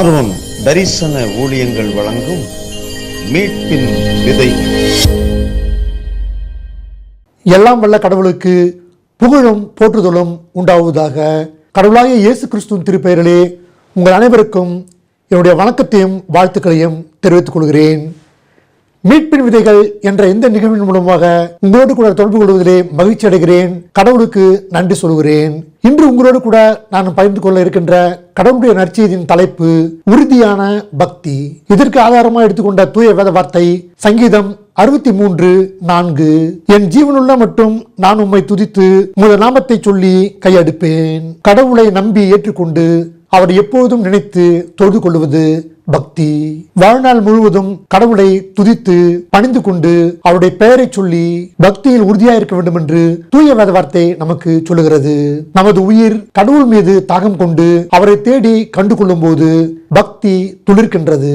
ஆர்வம் தரிசன ஊழியங்கள் வழங்கும் மீட்பின் விதை. எல்லாம் வல்ல கடவுளுக்கு புகழும் போற்றுதலும் உண்டாவதாக. கடவுளாய இயேசு கிறிஸ்துவின் திருப்பெயரிலே உங்கள் அனைவருக்கும் என்னுடைய வணக்கத்தையும் வாழ்த்துக்களையும் தெரிவித்துக் கொள்கிறேன். மீட்பின் விதைகள் என்ற இந்த நிகழ்வின் மூலமாக உங்களோடு கூட தொடர்பு கொள்வதிலே மகிழ்ச்சி அடைகிறேன். கடவுளுக்கு நன்றி சொல்கிறேன் இன்று உங்களோடு கூட நான் பகிர்ந்து கொள்ள இருக்கின்ற கடவுளுடைய நற்செய்தியின் தலைப்பு உறுதியான பக்தி. இதற்கு ஆதாரமாக எடுத்துக்கொண்ட தூய வேத வார்த்தை சங்கீதம் அறுபத்தி மூன்று நான்கு. என் ஜீவனுள்ள மட்டும் நான் உம்மை துதித்து உமது நாமத்தை சொல்லி கையெடுப்பேன். கடவுளை நம்பி ஏற்றுக்கொண்டு அவர் எப்போதும் நினைத்து தொழுது கொள்வது பக்தி. வாழ்நாள் முழுவதும் கடவுளை துதித்து பணிந்து கொண்டு அவருடைய பெயரை சொல்லி பக்தியில் உறுதியா இருக்க வேண்டும் என்று தூய வேத வார்த்தை நமக்கு சொல்லுகிறது. நமது உயிர் கடவுள் மீது தாகம் கொண்டு அவரை தேடி கண்டு கொள்ளும் போது பக்தி துளிர்க்கின்றது.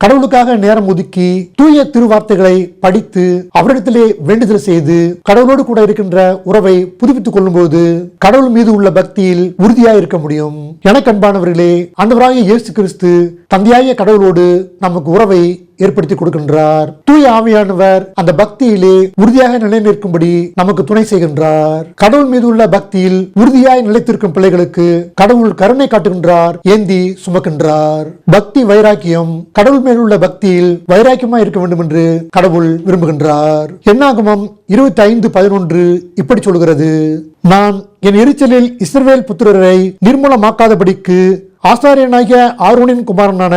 கடவுளுக்காக நேரம் ஒதுக்கி தூய திருவார்த்தைகளை படித்து அவரிடத்திலே வேண்டுதல் செய்து கடவுளோடு கூட இருக்கின்ற உறவை புதுப்பித்துக் கொள்ளும்போது கடவுள் மீது உள்ள பக்தியில் உறுதியாக இருக்க முடியும். எனக்கு அன்பானவர்களே அந்தவராக இயேசு கிறிஸ்து தந்தையாய கடவுளோடு நமக்கு உறவை ஏற்படுத்தி கொடுக்கின்றார். தூய ஆவியானவர் அந்த பக்தியிலே உறுதியாக நிலை நிற்கும்படி நமக்கு துணை செய்கின்றார். கடவுள் மீது உள்ள பக்தியில் உறுதியாய் நிலைத்திருக்கும் பிள்ளைகளுக்கு கடவுள் கருணை காட்டுகின்றார் ஏந்தி சுமக்கின்றார். பக்தி வைராக்கியம் கடவுள் மேல் உள்ள பக்தியில் வைராக்கியமா இருக்க வேண்டும் என்று கடவுள் விரும்புகின்றார். என்னாகமம் இருபத்தி ஐந்து பதினொன்று இப்படி சொல்கிறது. நான் என் எரிச்சலில் இஸ்ரவேல் புத்திரரை நிர்மூலமாக்காதபடிக்கு ஆசாரியனாகிய ஆரோனின் குமாரனான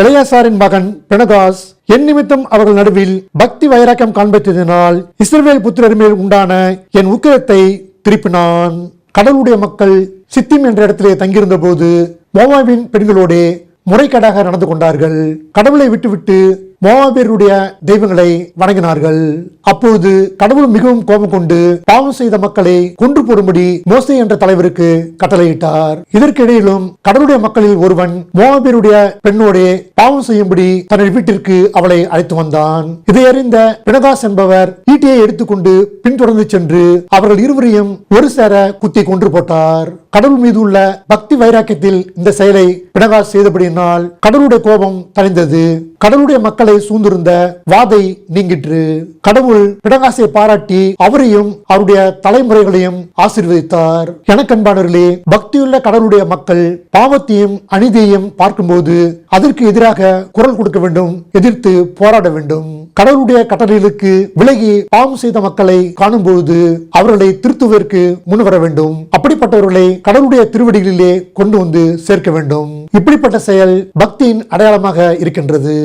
இளையாசாரின் மகன் பிரணதாஸ் என் நிமித்தம் அவர்கள் நடுவில் பக்தி வைராக்கியம் காண்பித்ததினால் இஸ்ரேல் புத்திரர் மேல் உண்டான என் உக்கிரத்தை திருப்பினான். கடவுளுடைய மக்கள் சித்திம் என்ற இடத்திலே தங்கியிருந்த போது மோவாவின் பெண்களோடே முறைகேடாக நடந்து கொண்டார்கள். கடவுளை விட்டுவிட்டு மோவாபியருடைய தெய்வங்களை வணங்கினார்கள். அப்பொழுது கடவுள் மிகவும் கோபம் கொண்டு பாவம் செய்த மக்களை கொன்று போடும்படி மோசே என்ற தலைவருக்கு கட்டளையிட்டார். இதற்கிடையிலும் கடவுளுடைய மக்களில் ஒருவன் மோவாபியருடைய பெண்ணோடே பாவம் செய்யும்படி தனது வீட்டிற்கு அவளை அழைத்து வந்தான். இதை அறிந்த பினகாஸ் என்பவர் ஈட்டியை எடுத்துக்கொண்டு பின்தொடர்ந்து சென்று அவர்கள் இருவரையும் ஒரு சேர குத்தி கொன்று போட்டார். கடவுள் மீது உள்ள பக்தி வைராக்கியத்தில் இந்த செயலை பினகாஸ் செய்தபடியினால் கடவுளுடைய கோபம் தணிந்தது. கடவுளுடைய மக்களை சூழ்ந்திருந்த வாதை நீங்கிற்று. கடவுள் கடவுள் பிடகாசை பாராட்டி அவரையும் அவருடைய தலைமுறைகளையும் ஆசீர்வதித்தார். எனக்கன்பானவர்களே பக்தியுள்ள கடவுளுடைய மக்கள் பாவத்தையும் அநீதியையும் பார்க்கும்போது அதற்கு எதிராக குரல் கொடுக்க வேண்டும் எதிர்த்து போராட வேண்டும். கடவுளுடைய கட்டளைகளுக்கு விலகி பாவம் செய்த மக்களை காணும்பொழுது அவர்களை திருத்துவதற்கு முன்வர வேண்டும். அப்படிப்பட்டவர்களை கடவுளுடைய திருவடிகளிலே கொண்டு வந்து சேர்க்க வேண்டும். இப்படிப்பட்ட செயல் பக்தியின் அடையாளமாக இருக்கின்றது.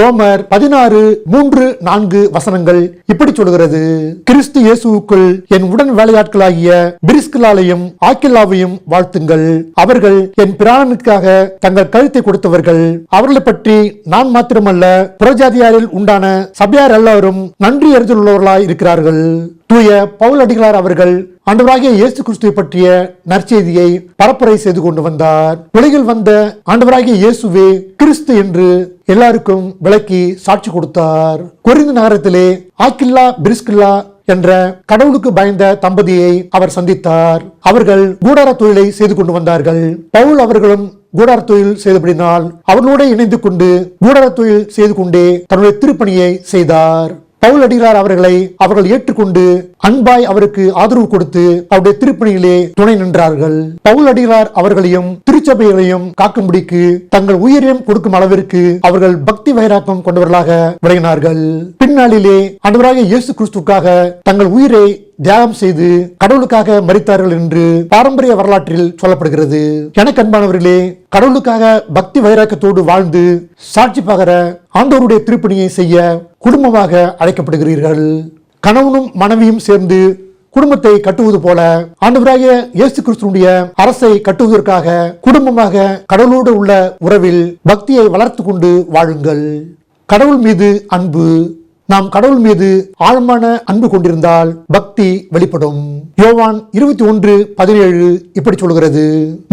ரோமர் பதினாறு மூன்று நான்கு வசனங்கள் இப்படி சொல்கிறது கிறிஸ்து இயேசுவுக்குள் என் உடன் வேலையாட்களாகிய பிரிஸ்கிலாலையும் ஆக்கில்லாவையும் வாழ்த்துங்கள். அவர்கள் என் பிராணனுக்காக தங்கள் கழுத்தை கொடுத்தவர்கள். அவர்களை பற்றி நான் மாத்திரமல்ல புறஜாதியாரில் உண்டான சபையார் எல்லாரும் நன்றி அறிந்துள்ளவர்களாய் இருக்கிறார்கள் தூய பவுல் அடிகளார் அவர்கள் ஆண்டவராகிய இயேசு கிறிஸ்துவை பற்றிய நற்செய்தியை பரப்புரை செய்து கொண்டு வந்தார். உலகில் வந்த ஆண்டவராகிய இயேசுவே கிறிஸ்து என்று எல்லாருக்கும் விளக்கி சாட்சி கொடுத்தார். குறிந்த நகரத்திலே ஆக்கில்லா பிரிஸ்கில்லா என்ற கடவுளுக்கு பயந்த தம்பதியை அவர் சந்தித்தார். அவர்கள் கூடார தொழிலை செய்து கொண்டு வந்தார்கள். பவுல் அவர்களும் கூடார தொழில் செய்தபடினால் அவர்களோடு இணைந்து கொண்டு கூடார தொழில் செய்து கொண்டே தன்னுடைய திருப்பணியை செய்தார். பவுல் அடிகளார் அவர்களை அவர்கள் ஏற்றுக்கொண்டு அன்பாய் அவருக்கு ஆதரவு கொடுத்து அவருடைய திருப்பணியிலே துணை நின்றார்கள். பவுல் அடிகளார் அவர்களையும் திருச்சபைகளையும் காக்கும்படிக்கு தங்கள் உயிரையும் கொடுக்கும் அளவிற்கு அவர்கள் பக்தி வைராக்கம் கொண்டவர்களாக விளங்கினார்கள். பின்னாளிலே அன்பராக இயேசு கிறிஸ்துக்காக தங்கள் உயிரை தியாகம் செய்து கடவுளுக்காக மறித்தார்கள் என்று பாரம்பரிய வரலாற்றில் சொல்லப்படுகிறது. எனக்கு அன்பானவர்களே கடவுளுக்காக பக்தி வைராக்கத்தோடு வாழ்ந்து சாட்சி பகர ஆண்டோருடைய திருப்பணியை செய்ய குடும்பமாக அழைக்கப்படுகிறீர்கள். கணவனும் மனைவியும் சேர்ந்து குடும்பத்தை கட்டுவது போல ஆண்டவராகிய இயேசு கிறிஸ்துடைய அரசை கட்டுவதற்காக குடும்பமாக கடவுளோடு உள்ள உறவில் பக்தியை வளர்த்து கொண்டு வாழுங்கள். கடவுள் மீது அன்பு நாம் கடவுள் மீது ஆழமான அன்பு கொண்டிருந்தால் பக்தி வெளிப்படும். யோவான் இருபத்தி ஒன்று பதினேழு இப்படி சொல்கிறது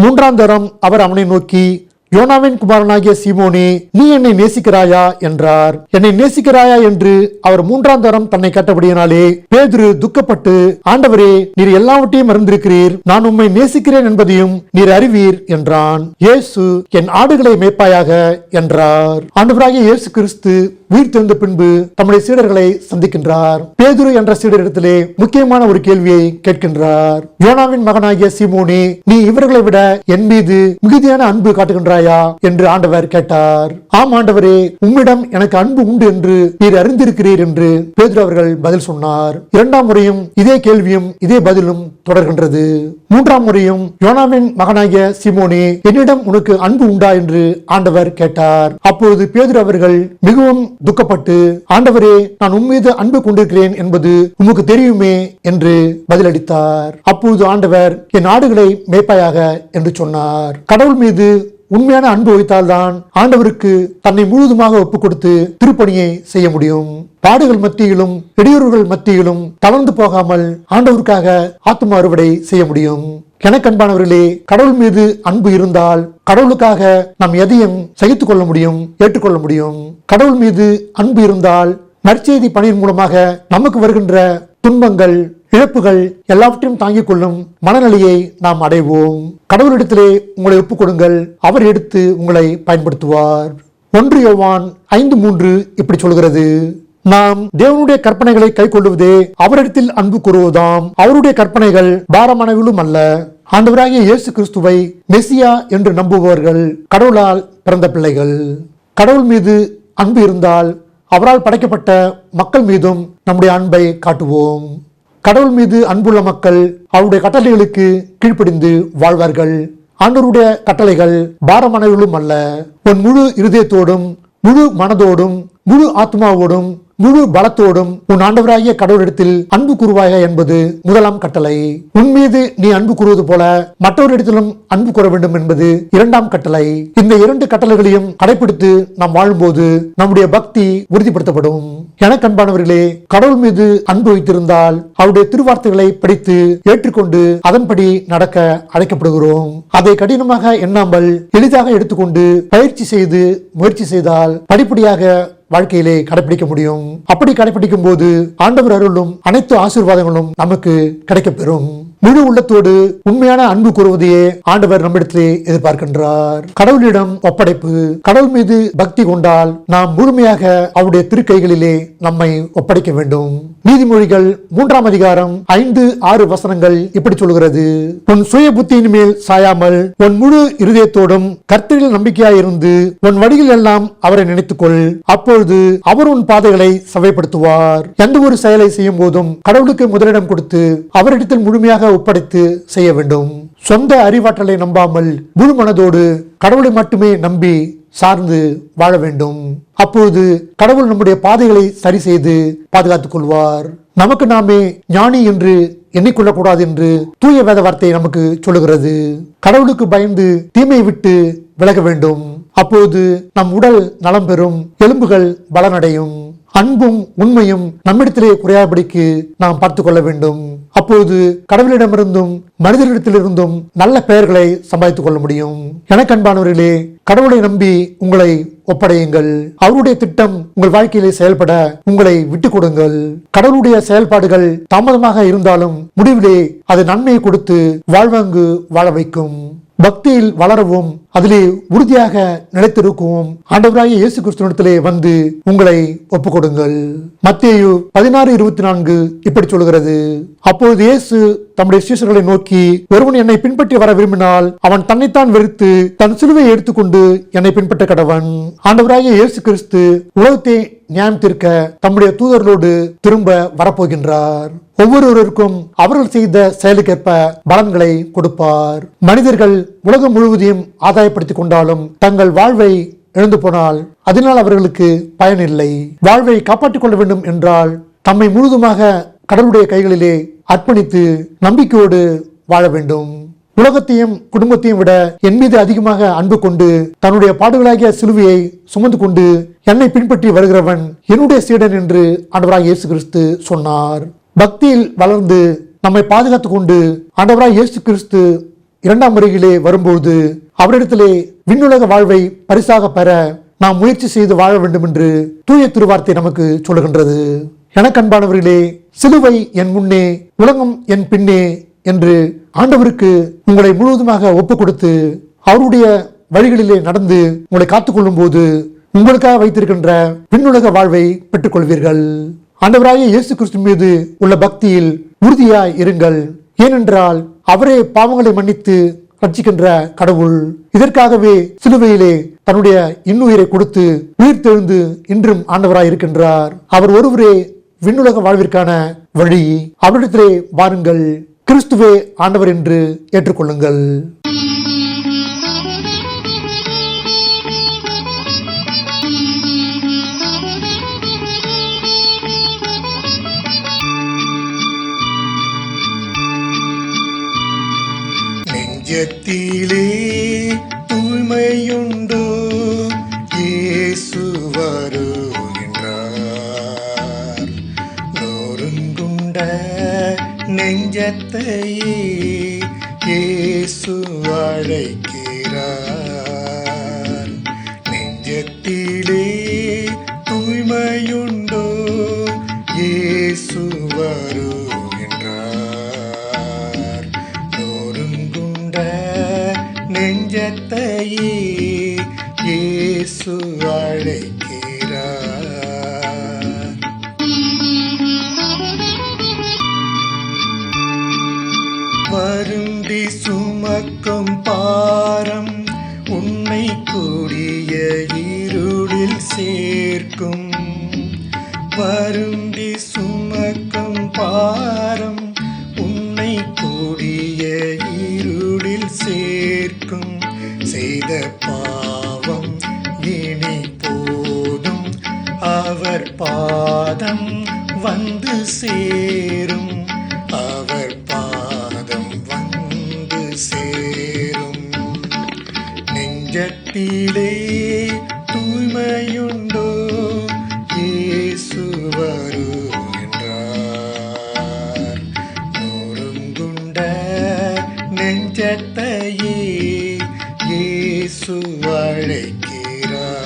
மூன்றாம் தரம் அவர் அவனை நோக்கி யோனாவின் குமாரனாகிய சீமோனே நீ என்னை நேசிக்கிறாயா என்றார். என்னை நேசிக்கிறாயா என்று அவர் மூன்றாம் தரம் தன்னை கேட்டபடியினாலே பேதுரு துக்கப்பட்டு ஆண்டவரே நீர் எல்லாவற்றையும் அறிந்திருக்கிறீர். நான் உம்மை நேசிக்கிறேன் என்பதையும் நீர் அறிவீர் என்றான். இயேசு என் ஆடுகளை மேய்ப்பாயாக என்றார். ஆண்டவராகிய இயேசு கிறிஸ்து உயிர் தெழுந்த பின்பு தம்முடைய சீடர்களை சந்திக்கின்றார். பேதுரு என்ற சீடரிடத்திலே முக்கியமான ஒரு கேள்வியை கேட்கின்றார். யோனாவின் மகனாகிய சிமோனி நீ இவர்களை விட என் மீது மிகுதியான அன்பு காட்டுகின்றாயா? என்று ஆண்டவர் கேட்டார். ஆம் ஆண்டவரே உம்மிடம் எனக்கு அன்பு உண்டு என்று நீர் அறிந்திருக்கிறீர் என்று பேதுரு அவர்கள் பதில் சொன்னார். இரண்டாம் முறையும் இதே கேள்வியும் இதே பதிலும் தொடர்கின்றது. மூன்றாம் முறையும் யோனாவின் மகனாகிய சிமோனே என்னிடம் உனக்கு அன்பு உண்டா? என்று ஆண்டவர் கேட்டார். அப்பொழுது பேதர் அவர்கள் மிகவும் துக்கப்பட்டு ஆண்டவரே நான் உம்மீது அன்பு கொண்டிருக்கிறேன் என்பது உமக்கு தெரியுமே? என்று பதிலளித்தார். அப்பொழுது ஆண்டவர் என் ஆடுகளை மேய்ப்பாயாக? என்று சொன்னார். கடவுள் மீது உண்மையான அன்பு வைத்தால்தான் ஆண்டவருக்கு தன்னை முழுவதுமாக ஒப்பு கொடுத்து திருப்பணியை செய்ய முடியும். பாடுகள் மத்தியிலும் இடையூறுகள் மத்தியிலும் தளர்ந்து போகாமல் ஆண்டவருக்காக ஆத்ம அறுவடை செய்ய முடியும். எனக்கன்பானவர்களே கடவுள் மீது அன்பு இருந்தால் கடவுளுக்காக நாம் எதையும் சகித்துக் கொள்ள முடியும் ஏற்றுக்கொள்ள முடியும். கடவுள் மீது அன்பு இருந்தால் நற்செய்தி பணியின் மூலமாக நமக்கு வருகின்ற துன்பங்கள் இழப்புகள் எல்லாவற்றையும் தாங்கிக் கொள்ளும் மனநிலையை நாம் அடைவோம். கடவுளிடத்திலே உங்களை ஒப்புக் கொடுங்கள் அவர் எடுத்து உங்களை பயன்படுத்துவார். ஒன்று யோவான் ஐந்து மூன்று இப்படி சொல்கிறது. நாம் தேவனுடைய கற்பனைகளை கை கொள்வதே அவரிடத்தில் அன்பு கூறுவதாம் அவருடைய கற்பனைகள் பாரமானவிலும் அல்ல. ஆண்டவராகிய இயேசு கிறிஸ்துவை மெசியா என்று நம்புபவர்கள் கடவுளால் பிறந்த பிள்ளைகள். கடவுள் மீது அன்பு இருந்தால் அவரால் படைக்கப்பட்ட மக்கள் மீதும் நம்முடைய அன்பை காட்டுவோம். கடவுள் மீது அன்புள்ள மக்கள் அவருடைய கட்டளைகளுக்கு கீழ்ப்படிந்து வாழ்வார்கள். ஆண்டவருடைய கட்டளைகள் பாரமானவர்களும் அல்ல. உன் முழு இருதயத்தோடும் முழு மனதோடும் முழு ஆத்மாவோடும் முழு பலத்தோடும் உன் ஆண்டவராகிய கடவுளிடத்தில் அன்பு கூறுவாயாக என்பது முதலாம் கட்டளை. உன் மீது நீ அன்பு கூறுவது போல மற்றவரிடத்திலும் அன்பு கூற வேண்டும் என்பது இரண்டாம் கட்டளை. இந்த இரண்டு கட்டளைகளையும் கடைபிடித்து நாம் வாழும்போது நம்முடைய பக்தி உறுதிப்படுத்தப்படும். எனக்கு அன்பானவர்களே கடவுள் மீது அன்பு வைத்திருந்தால் அவருடைய திருவார்த்தைகளை படித்து ஏற்றுக்கொண்டு அதன்படி நடக்க அழைக்கப்படுகிறோம். அதை கடினமாக எண்ணாமல் எளிதாக எடுத்துக்கொண்டு பயிற்சி செய்து முயற்சி செய்தால் படிப்படியாக வாழ்க்கையிலே கடைபிடிக்க முடியும். அப்படி கடைபிடிக்கும் போது ஆண்டவர் அருளும் அனைத்து ஆசீர்வாதங்களும் நமக்கு கிடைக்கப்பெறும். முழு உள்ளத்தோடு உண்மையான அன்பு கூறுவதையே ஆண்டவர் நம்மிடத்திலே எதிர்பார்க்கின்றார். கடவுளிடம் ஒப்படைப்பு கடவுள் மீது பக்தி கொண்டால் நாம் முழுமையாக அவருடைய திருக்கைகளிலே நம்மை ஒப்படைக்க வேண்டும். நீதிமொழிகள் மூன்றாம் அதிகாரம் ஐந்து ஆறு வசனங்கள் இப்படி சொல்கிறது. உன் சுய புத்தியின் மேல் சாயாமல் உன் முழு இருதயத்தோடும் கர்த்தரில் நம்பிக்கையாயிருந்து உன் வழியில் எல்லாம் அவரை நினைத்துக்கொள். அப்பொழுது அவர் உன் பாதைகளை சவைப்படுத்துவார் எந்த ஒரு செயலை செய்யும் போதும் கடவுளுக்கு முதலிடம் கொடுத்து அவரிடத்தில் முழுமையாக ஒப்படைத்து செய்ய வேண்டும். சொந்த அறிவாற்றலை நம்பாமல் முழு மனதோடு கடவுளை மட்டுமே நம்பி சார்ந்து வாழ வேண்டும். அப்பொழுது கடவுள் நம்முடைய பாதைகளை சரி செய்து பாதுகாத்துக் கொள்வார். நமக்கு நாமே ஞானி என்று எண்ணிக்கொள்ளக்கூடாது என்று தூய வேத வார்த்தை நமக்கு சொல்லுகிறது. கடவுளுக்கு பயந்து தீமையை விட்டு விலக வேண்டும். அப்போது நம் உடல் நலம் பெறும். எலும்புகள் பலனடையும். அன்பும் உண்மையும் நம்மிடத்திலே குறையாதபடிக்கு நாம் பார்த்துக் கொள்ள வேண்டும். அப்போது கடவுளிடமிருந்தும் மனிதரிடத்திலிருந்தும் நல்ல பெயர்களை சம்பாதித்துக் கொள்ள முடியும். எனக்கு அன்பானவர்களே கடவுளை நம்பி உங்களை ஒப்படையுங்கள். அவருடைய திட்டம் உங்கள் வாழ்க்கையிலே செயல்பட உங்களை விட்டுக் கொடுங்கள். கடவுளுடைய செயல்பாடுகள் தாமதமாக இருந்தாலும் முடிவிலே அது நன்மையை கொடுத்து வாழ்வாங்கு வாழ வைக்கும். பக்தியில் வளரவும் அதிலே உறுதியாக நிலைத்திருக்கவும் ஆண்டவராகிய இயேசு கிறிஸ்துவனிடத்திலே வந்து உங்களை ஒப்புக்கொடுங்கள். கொடுங்கள் பதினாறு இருபத்தி நான்கு இப்படி சொல்கிறது அப்பொழுது இயேசு தம்முடைய சீசர்களை நோக்கி ஒருவன் என்னை பின்பற்றி வர விரும்பினால் அவன் தன்னைத்தான் வெறுத்து தன் சிலுவையை எடுத்துக்கொண்டு என்னை பின்பற்ற கடவன். ஆண்டவராகிய இயேசு கிறிஸ்து உலகத்தை நியாயம் தீர்க்க தம்முடைய தூதர்களோடு திரும்ப வரப்போகின்றார். ஒவ்வொருவருக்கும் அவர்கள் செய்த செயலுக்கேற்ப பலன்களை கொடுப்பார். மனிதர்கள் உலகம் முழுவதையும் ஆதாயப்படுத்திக் கொண்டாலும் தங்கள் வாழ்வை இழந்து போனால் அதனால் அவர்களுக்கு பயனில்லை வாழ்வை காப்பாற்றிக் கொள்ள வேண்டும் என்றால் தம்மை முழுதுமாக கடவுளுடைய கைகளிலே அர்ப்பணித்து நம்பிக்கையோடு வாழ வேண்டும். உலகத்தையும் குடும்பத்தையும் விட என் மீது அதிகமாக அன்பு கொண்டு தன்னுடைய பாடுகளாகிய சிலுவையை சுமந்து கொண்டு என்னை பின்பற்றி வருகிறவன் என்னுடைய சீடன் என்று ஆண்டவராக இயேசு கிறிஸ்து சொன்னார். பக்தியில் வளர்ந்து நம்மை பாதுகாத்து கொண்டு ஆண்டவராக இயேசு கிறிஸ்து இரண்டாம் முறையிலே வரும்போது அவரிடத்திலே விண்ணுலக வாழ்வை பரிசாக பெற நாம் முயற்சி செய்து வாழ வேண்டும் என்று தூய திருவார்த்தை நமக்கு சொல்லுகின்றது. எனக்கன்பானவர்களே சிலுவை என் முன்னே உலகம் என் பின்னே என்று ஆண்டவருக்கு உங்களை முழுவதுமாக ஒப்புக் கொடுத்து அவருடைய வழிகளிலே நடந்து உங்களை காத்துக்கொள்ளும் போது உங்களுக்காக வைத்திருக்கின்ற விண்ணுலக வாழ்வை பெற்றுக்கொள்வீர்கள். ஆண்டவராய இயேசு கிறிஸ்து மீது உள்ள பக்தியில் உறுதியாய் இருங்கள். ஏனென்றால் அவரே பாவங்களை மன்னித்து ரட்சிக்கின்ற கடவுள். இதற்காகவே சிலுவையிலே தன்னுடைய இன்னுயிரை கொடுத்து உயிர் தெழுந்து இன்றும் ஆண்டவராய் இருக்கின்றார் அவர் ஒருவரே விண்ணுலக வாழ்விற்கான வழி. அவரிடத்திலே வாருங்கள். கிறிஸ்துவே ஆண்டவர் என்று ஏற்றுக்கொள்ளுங்கள். நெஞ்சத்திலே தூய்மையுண்டோ இயேசு வருகின்றார் நொறுங்குண்ட நெஞ்சத்தையே இயேசு அழைக்கிறார். சுமக்கும் பாரம் உன்னை கூடிய இருளில் சேர்க்கும். வருந்தி சுமக்கும் பாரம் உன்னை கூடிய இருளில் சேர்க்கும். செய்த பாவம் இனி போதும். அவர் பாதம் வந்து சேர் அழைக்கிறார்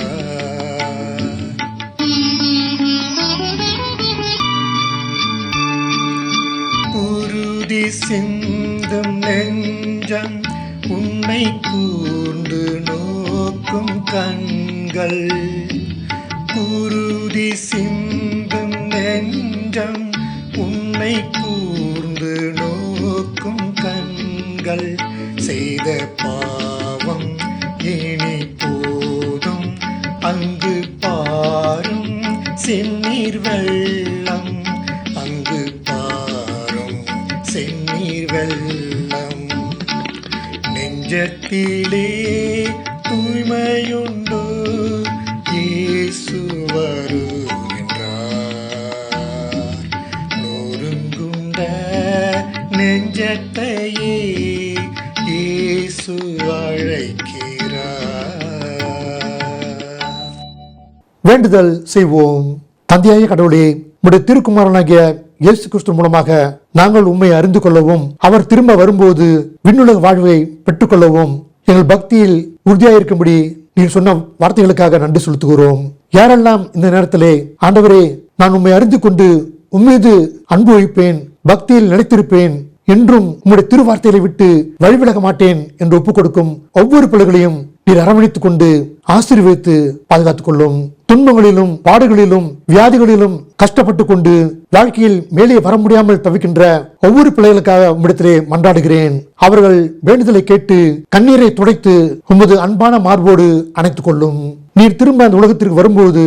குருதி சிந்தும் நெஞ்சம் உன்னை கூர்ந்து நோக்கும் கண்கள். குருதி சிந்தும் நெஞ்சம் உன்னை நெஞ்சத்திலே தூய்மையுண்டு. இயேசு வருகின்றார். நொறுங்குண்ட நெஞ்சத்தையே இயேசு அழைக்கிறார். வேண்டுதல் செய்வோம். தந்தையாய கடவுளே உடைய திருக்குமாரனாகிய இயேசு கிறிஸ்து மூலமாக நாங்கள் உண்மை அறிந்து கொள்ளவும் அவர் திரும்ப வரும்போது விண்ணுலக வாழ்வை பெற்றுக்கொள்ளவும் எங்கள் பக்தியில் உறுதியாயிருக்கும்படி நீர் சொன்ன வார்த்தைகளுக்காக நன்றி செலுத்துகிறோம். யாரெல்லாம் இந்த நேரத்திலே ஆண்டவரே நான் உண்மை அறிந்து கொண்டு உம்மீது அன்பு வைப்பேன் பக்தியில் நிலைத்திருப்பேன் என்றும் உம்முடைய திருவார்த்தைகளை விட்டு வழிவிலக மாட்டேன் என்று ஒப்புக் கொடுக்கும் ஒவ்வொரு பிள்ளைகளையும் நீர் அரவணைத்துக் கொண்டு ஆசீர்வதித்து பாதுகாத்துக் கொள்ளும் துன்பங்களிலும் பாடுகளிலும் வியாதிகளிலும் கஷ்டப்பட்டு கொண்டு வாழ்க்கையில் மேலே வர முடியாமல் தவிக்கின்ற ஒவ்வொரு பிள்ளைகளுக்காக உம்மிடத்திலே மன்றாடுகிறேன். அவர்கள் வேண்டுதலை கேட்டு கண்ணீரை துடைத்து உமது அன்பான மார்போடு அணைத்துக் கொள்ளும். நீர் திரும்ப அந்த உலகத்திற்கு வரும்போது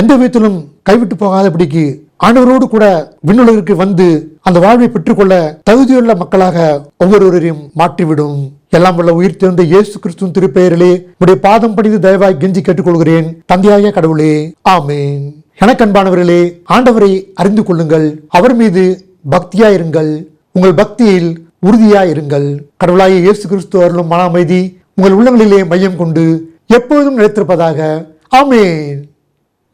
எந்த விதத்திலும் கைவிட்டு போகாதபடிக்கு ஆண்டவரோடு கூட விண்ணுலகிற்கு வந்து அந்த வாழ்வை பெற்றுக்கொள்ள தகுதியுள்ள மக்களாக ஒவ்வொருவரையும் மாற்றிவிடும். எல்லாம் உள்ள உயிர் திறந்த இயேசு கிறிஸ்துவின் திருப்பெயரிலே உடைய பாதம் படித்து தயவாய் கெஞ்சி கேட்டுக்கொள்கிறேன். தந்தையாய கடவுளே ஆமேன். எனக்கன்பானவர்களே ஆண்டவரை அறிந்து கொள்ளுங்கள். அவர் மீது பக்தியாயிருங்கள். உங்கள் பக்தியில் உறுதியாயிருங்கள். கடவுளாய இயேசு கிறிஸ்து அருளும் மன அமைதி உங்கள் உள்ளங்களிலே மையம் கொண்டு எப்பொழுதும் நிலைத்திருப்பதாக. ஆமேன்.